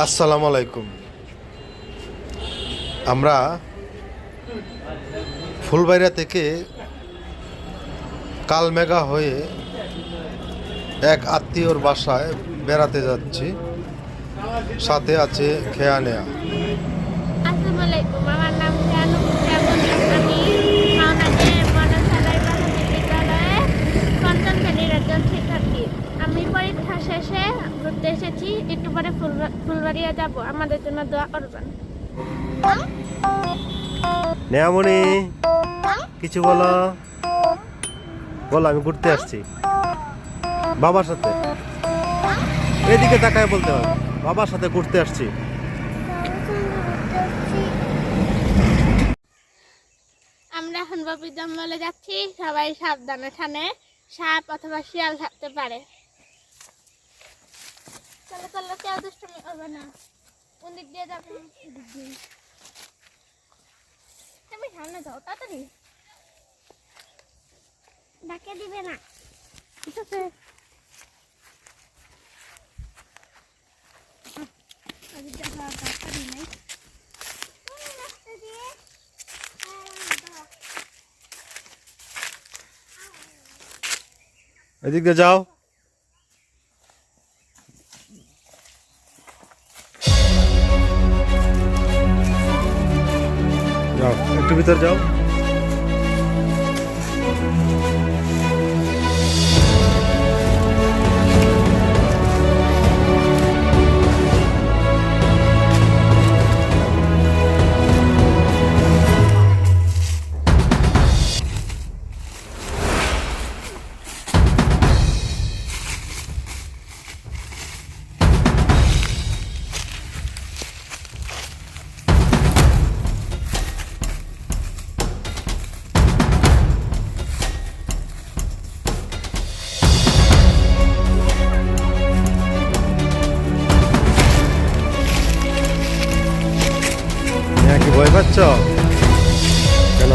আসসালামু আলাইকুম। আমরা ফুলবাইরা থেকে কালমেঘা হয়ে এক আত্মীয়র বাসায় বেড়াতে যাচ্ছি। সাথে আছে খেয়া নেয়া। ঘুরতে এসেছি একটু পরে ফুলবা- ফুলবাড়িয়া যাব। আমাদের জন্য দোয়া করবেন। নেয়ামণি কিছু বলো? বলো আমি ঘুরতে আসছি। বাবার সাথে। এদিকে তাকায় বলতে হবে। বাবার সাথে ঘুরতে আসছি। আমরা এখন বাবুর জঙ্গলে যাচ্ছি। সবাই সাবধানে ঠানে সাপ অথবা শিয়াল থাকতে পারে। চলো চলো কেউ দুষ্টুমি করবে না কোন দিক দিয়ে যাবে এদিক দিয়ে তুমি সামনে যাও তাড়াতাড়ি ডাকে দিবে না ঠিক আছে ওদিক দিয়ে যাওয়ার দরকারই নেই কোন রাস্তা দিয়ে এদিক দিয়ে যাও একটু ভিতর যাও ভয় পাচ্ছ? কেন?